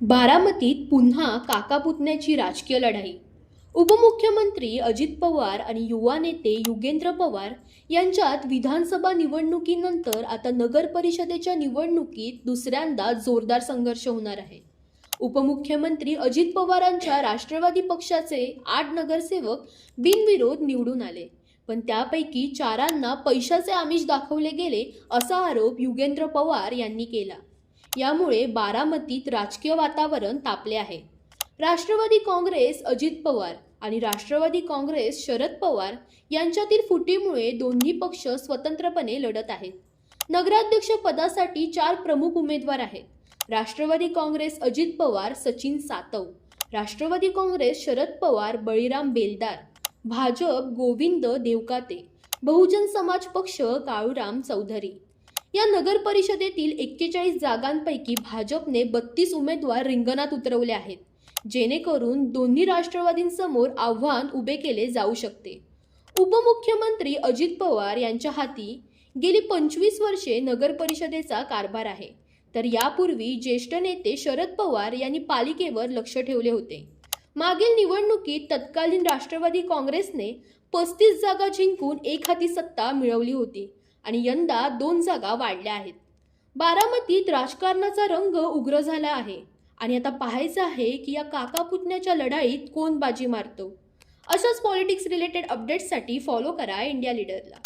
बारामतीत पुन्हा काकापुतण्याची राजकीय लढाई. उपमुख्यमंत्री अजित पवार आणि युवा नेते युगेंद्र पवार यांच्यात विधानसभा निवडणुकीनंतर आता नगर परिषदेच्या निवडणुकीत दुसऱ्यांदा जोरदार संघर्ष होणार आहे. उपमुख्यमंत्री अजित पवारांच्या राष्ट्रवादी पक्षाचे आठ नगरसेवक बिनविरोध निवडून आले पण त्यापैकी चारांना पैशाचे आमिष दाखवले गेले असा आरोप युगेंद्र पवार यांनी केला. यामुळे बारामतीत राजकीय वातावरण तापले आहे. राष्ट्रवादी काँग्रेस अजित पवार आणि राष्ट्रवादी काँग्रेस शरद पवार यांच्यातील फुटीमुळे दोन्ही पक्ष स्वतंत्रपणे लढत आहेत. नगराध्यक्ष पदासाठी चार प्रमुख उमेदवार आहेत. राष्ट्रवादी काँग्रेस अजित पवार सचिन सातव राष्ट्रवादी काँग्रेस शरद पवार बळीराम बेलदार भाजप गोविंद देवकाते बहुजन समाज पक्ष काळूराम चौधरी या नगर परिषदेतील एक्केचाळीस जागांपैकी भाजपने बत्तीस उमेदवार रिंगणात उतरवले आहेत जेणेकरून दोन्ही राष्ट्रवादींसमोर आव्हान उभे केले जाऊ शकते. उपमुख्यमंत्री अजित पवार यांच्या हाती गेली पंचवीस वर्षे नगर परिषदेचा कारभार आहे तर यापूर्वी ज्येष्ठ नेते शरद पवार यांनी पालिकेवर लक्ष ठेवले होते. मागील निवडणुकीत तत्कालीन राष्ट्रवादी काँग्रेसने पस्तीस जागा जिंकून एक हाती सत्ता मिळवली होती आणि यंदा दोन जागा वाढल्या आहेत. बारामतीत राजकारणाचा रंग उग्र झाला आहे. आणि आता पाहायचं आहे की या काका पुतण्याच्या लढाईत कोण बाजी मारतो. अशाच पॉलिटिक्स रिलेटेड अपडेट्ससाठी फॉलो करा इंडिया लीडरला